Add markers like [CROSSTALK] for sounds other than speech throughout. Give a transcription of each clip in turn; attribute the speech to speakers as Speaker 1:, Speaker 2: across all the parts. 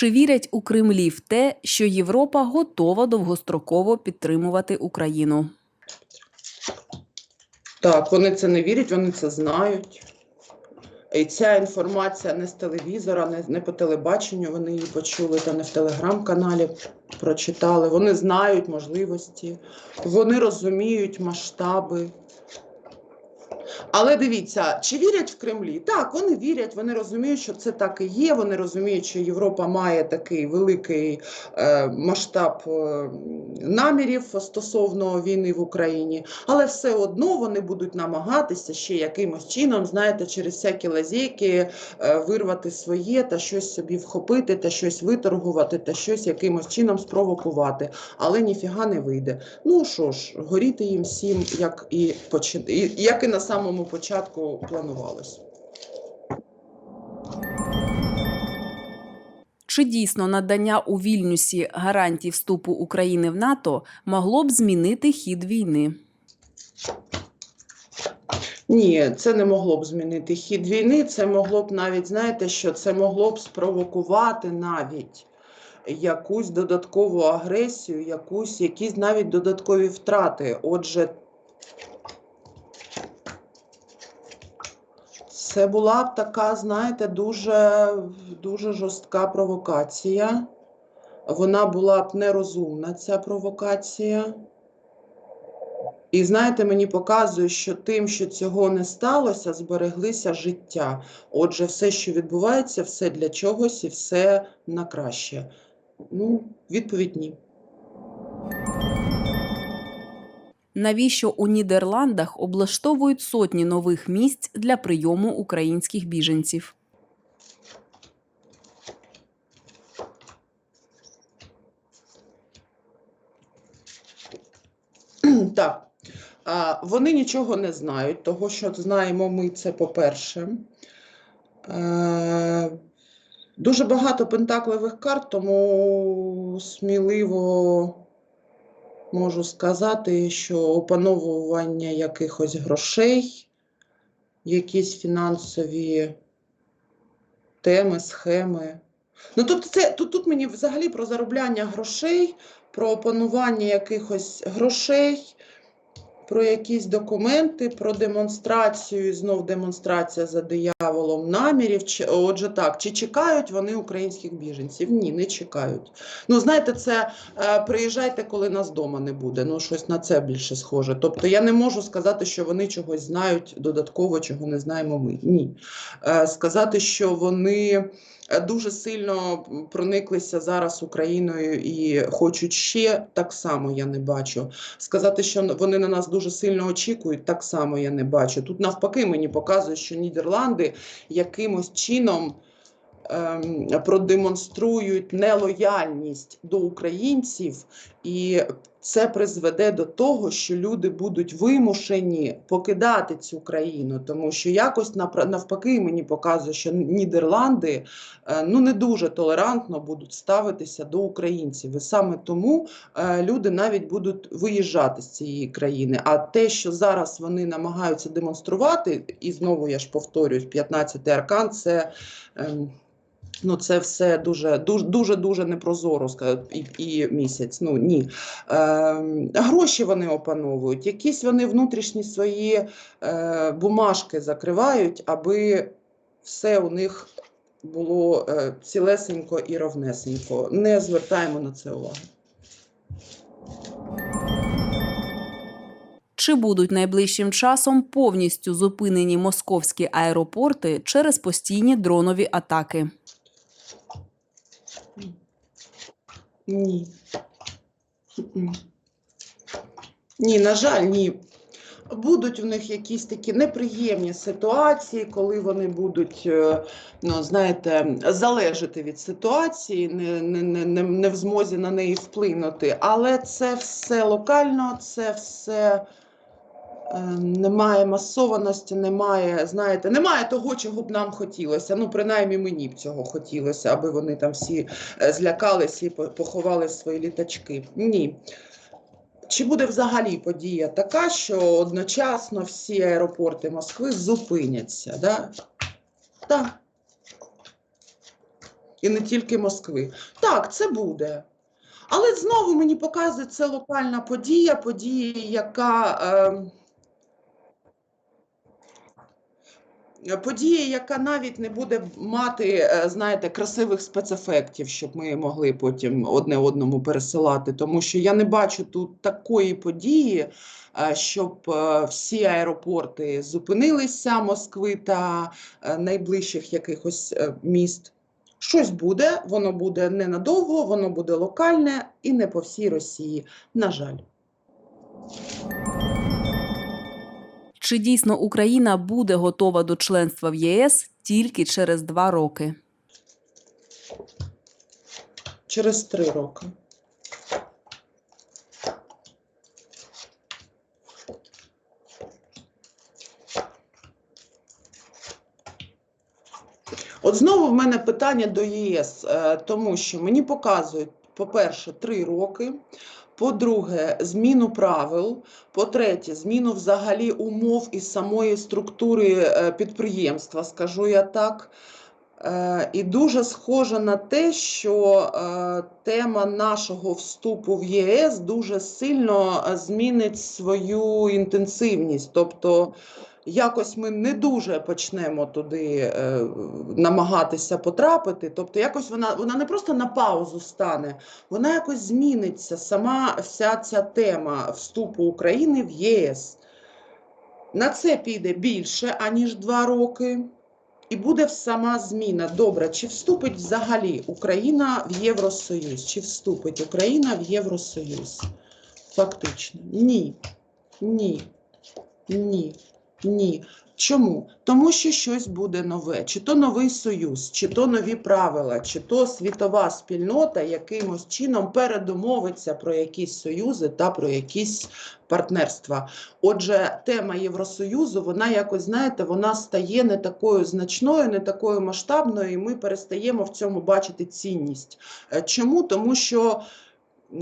Speaker 1: Чи вірять у Кремлі в те, що Європа готова довгостроково підтримувати Україну?
Speaker 2: Так, вони це не вірять, вони це знають. І ця інформація не з телевізора, не, не по телебаченню, вони її почули, та не в телеграм-каналі прочитали. Вони знають можливості, вони розуміють масштаби. Але дивіться, чи вірять в Кремлі? Так, вони вірять, вони розуміють, що це так і є. Вони розуміють, що Європа має такий великий е, масштаб е, намірів стосовно війни в Україні, але все одно вони будуть намагатися ще якимось чином, знаєте, через всякі лазейки е, вирвати своє та щось собі вхопити, та щось виторгувати, та щось якимось чином спровокувати. Але ніфіга не вийде. Ну що ж, горіти їм всім, як і, почи... і- як і на самому початку планувалось.
Speaker 1: Чи дійсно надання у Вільнюсі гарантій вступу України в НАТО могло б змінити хід війни?
Speaker 2: Ні, це не могло б змінити хід війни. Це могло б навіть, знаєте, що це могло б спровокувати навіть якусь додаткову агресію, якусь, якісь навіть додаткові втрати. Отже, це була б така, знаєте, дуже, дуже жорстка провокація. Вона була б нерозумна, ця провокація. І знаєте, мені показує, що тим, що цього не сталося, збереглися життя. Отже, все, що відбувається, все для чогось і все на краще. Ну, відповідь ні.
Speaker 1: Навіщо у Нідерландах облаштовують сотні нових місць для прийому українських біженців? [CLEARS THROAT]
Speaker 2: Так, вони нічого не знають, того, що знаємо ми, це по-перше. Е, Дуже багато пентакливих карт, тому сміливо можу сказати, що опановування якихось грошей, якісь фінансові теми, схеми. Ну, тобто це, тут, тут мені взагалі про заробляння грошей, про опанування якихось грошей, про якісь документи, про демонстрацію, знов демонстрація за дияволом намірів. Чи, отже, так, чи чекають вони українських біженців? Ні, не чекають. Ну, знаєте, це е, приїжджайте, коли нас вдома не буде. Ну, щось на це більше схоже. Тобто я не можу сказати, що вони чогось знають додатково, чого не знаємо ми. Ні. Е, сказати, що вони дуже сильно прониклися зараз Україною і хочуть ще, так само я не бачу. Сказати, що вони на нас дуже сильно очікують, так само я не бачу. Тут навпаки мені показує, що Нідерланди якимось чином ем, продемонструють нелояльність до українців, і це призведе до того, що люди будуть вимушені покидати цю країну, тому що якось навпаки мені показує, що Нідерланди е, ну не дуже толерантно будуть ставитися до українців. І саме тому е, люди навіть будуть виїжджати з цієї країни. А те, що зараз вони намагаються демонструвати, і знову я ж повторюсь, 15-й аркан це. Ну, це все дуже дуже дуже дуже непрозоро і, і місяць. Ну ні. Ем, гроші вони опановують, якісь вони внутрішні свої е, бумажки закривають, аби все у них було е, цілесенько і ровнесенько. Не звертаємо на це увагу.
Speaker 1: Чи будуть найближчим часом повністю зупинені московські аеропорти через постійні дронові атаки?
Speaker 2: Ні. Ні, на жаль, ні. Будуть в них якісь такі неприємні ситуації, коли вони будуть, е, ну, знаєте, залежати від ситуації, не, не, не, не, в змозі на неї вплинути. Але це все локально, це все немає масованості, немає, знаєте, немає того, чого б нам хотілося. Ну, принаймні мені б цього хотілося, аби вони там всі е, злякались і поховали свої літачки. Ні. Чи буде взагалі подія така, що одночасно всі аеропорти Москви зупиняться? Да? Так. і не тільки Москви. Так, це буде. Але знову мені показує це локальна подія, подія, яка. Е, Подія, яка навіть не буде мати, е, знаєте, красивих спецефектів, щоб ми могли потім одне одному пересилати. Тому що я не бачу тут такої події, е, щоб е, всі аеропорти зупинилися Москви та найближчих якихось міст. Щось буде, воно буде ненадовго, воно буде локальне і не по всій Росії. На жаль.
Speaker 1: Чи дійсно Україна буде готова до членства в ЄС тільки через два роки?
Speaker 2: Через три роки. От знову в мене питання до ЄС, е, тому що мені показують, по-перше, три роки. По-друге, зміну правил. По-третє, зміну взагалі умов і самої структури е, підприємства, скажу я так. Е, І дуже схоже на те, що е, тема нашого вступу в ЄС дуже сильно змінить свою інтенсивність. Тобто якось ми не дуже почнемо туди е, намагатися потрапити. Тобто, якось вона, вона не просто на паузу стане, вона якось зміниться. Сама вся ця тема вступу України в ЄС. На це піде більше, аніж два роки. І буде сама зміна. Добре, чи вступить взагалі Україна в Євросоюз? Чи вступить Україна в Євросоюз? Фактично. Ні. Ні. Ні. Ні. Чому? Тому що щось буде нове, чи то новий союз, чи то нові правила, чи то світова спільнота якимось чином передомовиться про якісь союзи та про якісь партнерства. Отже, тема Євросоюзу, вона якось, знаєте, вона стає не такою значною, не такою масштабною, і ми перестаємо в цьому бачити цінність. Е, Чому? Тому що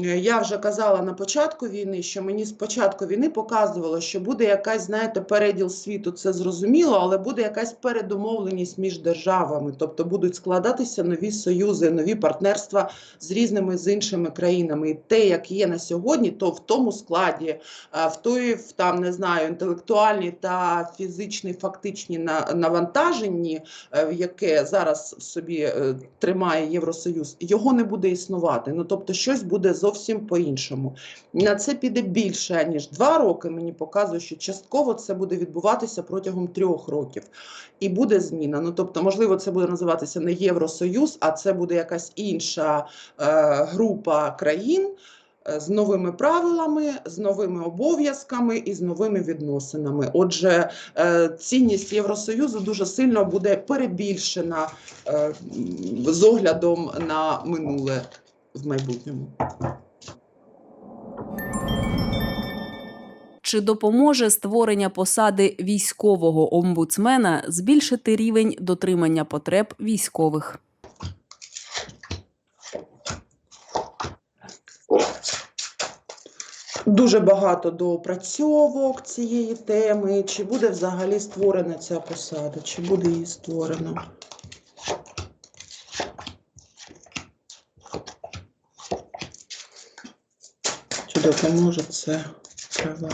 Speaker 2: я вже казала на початку війни, що мені з початку війни показувало, що буде якась, знаєте, переділ світу, це зрозуміло, але буде якась передомовленість між державами, тобто будуть складатися нові союзи, нові партнерства з різними з іншими країнами. І те, як є на сьогодні, то в тому складі, е, в той, в там не знаю, інтелектуальні та фізичні фактичні на- навантаженні, е, яке зараз собі е, тримає Євросоюз, його не буде існувати. Ну тобто, щось буде зовсім по-іншому. На це піде більше ніж два роки. Мені показує, що частково це буде відбуватися протягом трьох років, і буде зміна. Ну тобто, можливо, це буде називатися не Євросоюз, а це буде якась інша е, група країн. е, З новими правилами, з новими обов'язками і з новими відносинами. Отже, е, цінність Євросоюзу дуже сильно буде перебільшена е, з оглядом на минуле в майбутньому.
Speaker 1: Чи допоможе створення посади військового омбудсмена збільшити рівень дотримання потреб військових?
Speaker 2: Дуже багато доопрацьовок цієї теми. Чи буде взагалі створена ця посада? Чи буде її створено? Чи допоможе це права?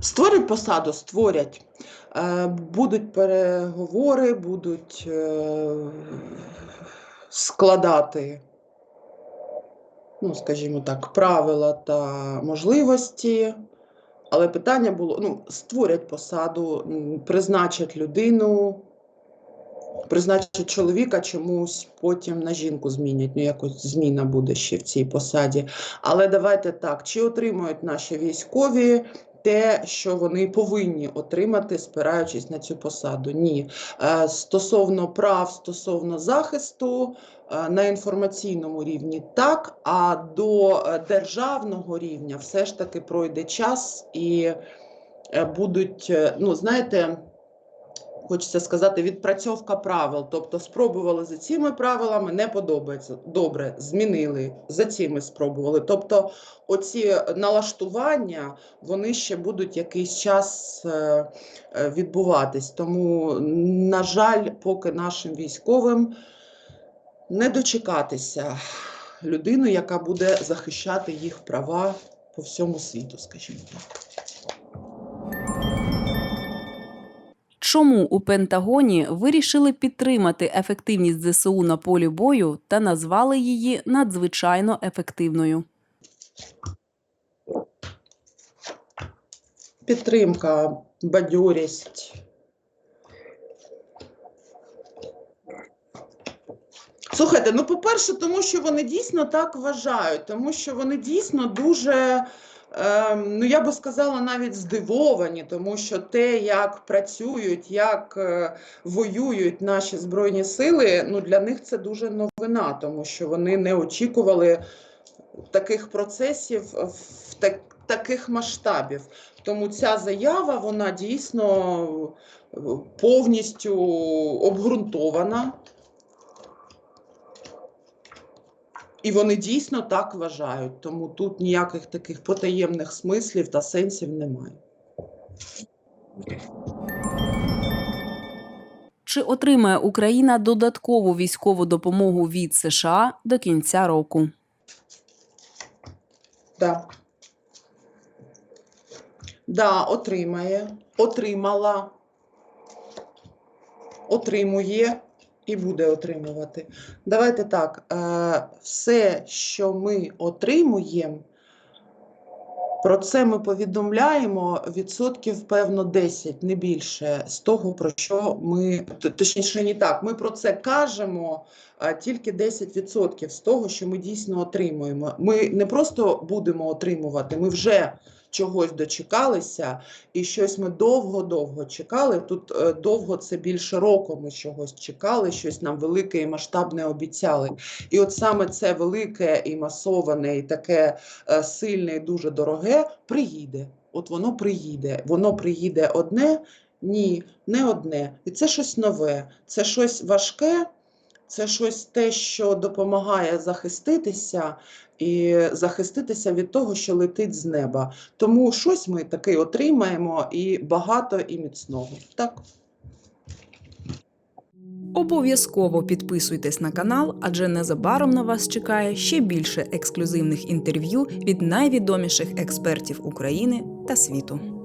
Speaker 2: Створять посаду, створять. Е, Будуть переговори, будуть е, складати, ну, скажімо так, правила та можливості. Але питання було: ну, створять посаду, призначать людину, призначать чоловіка чомусь, потім на жінку змінять. Ну, якось зміна буде ще в цій посаді. Але давайте так: чи отримують наші військові те, що вони повинні отримати, спираючись на цю посаду? Ні. Е, Стосовно прав, стосовно захисту е, на інформаційному рівні так, а до е, державного рівня все ж таки пройде час і будуть, ну знаєте, хочеться сказати, відпрацьовка правил. Тобто спробували за цими правилами, не подобається. Добре, змінили, за цими спробували. Тобто, оці налаштування вони ще будуть якийсь час е, е, відбуватись. Тому, на жаль, поки нашим військовим не дочекатися людину, яка буде захищати їх права по всьому світу, скажімо так.
Speaker 1: Чому у Пентагоні вирішили підтримати ефективність ЗСУ на полі бою та назвали її надзвичайно ефективною?
Speaker 2: Підтримка, бадьорість. Слухайте, ну по-перше, тому що вони дійсно так вважають, тому що вони дійсно дуже, ну я би сказала, навіть здивовані, тому що те, як працюють, як е, воюють наші збройні сили, ну для них це дуже новина, тому що вони не очікували таких процесів в так, таких масштабів. Тому ця заява вона дійсно е, повністю обґрунтована. І вони дійсно так вважають, тому тут ніяких таких потаємних смислів та сенсів немає.
Speaker 1: Чи отримає Україна додаткову військову допомогу від США до кінця року?
Speaker 2: Да. Да, отримає, отримала, отримує і буде отримувати. Давайте так, е, все, що ми отримуємо, про це ми повідомляємо відсотків, певно, 10, не більше з того, про що ми, точніше, не так, ми про це кажемо, тільки 10% з того, що ми дійсно отримуємо. Ми не просто будемо отримувати, ми вже чогось дочекалися, і щось ми довго-довго чекали. Тут е, довго це більше року ми чогось чекали, щось нам велике і масштабне обіцяли. І от саме це велике і масоване, і таке е, сильне і дуже дороге приїде. От воно приїде. Воно приїде одне, ні, не одне. І це щось нове, це щось важке, це щось те, що допомагає захиститися і захиститися від того, що летить з неба. Тому щось ми таки отримаємо і багато, і міцного. Так.
Speaker 1: Обов'язково підписуйтесь на канал, адже незабаром на вас чекає ще більше ексклюзивних інтерв'ю від найвідоміших експертів України та світу.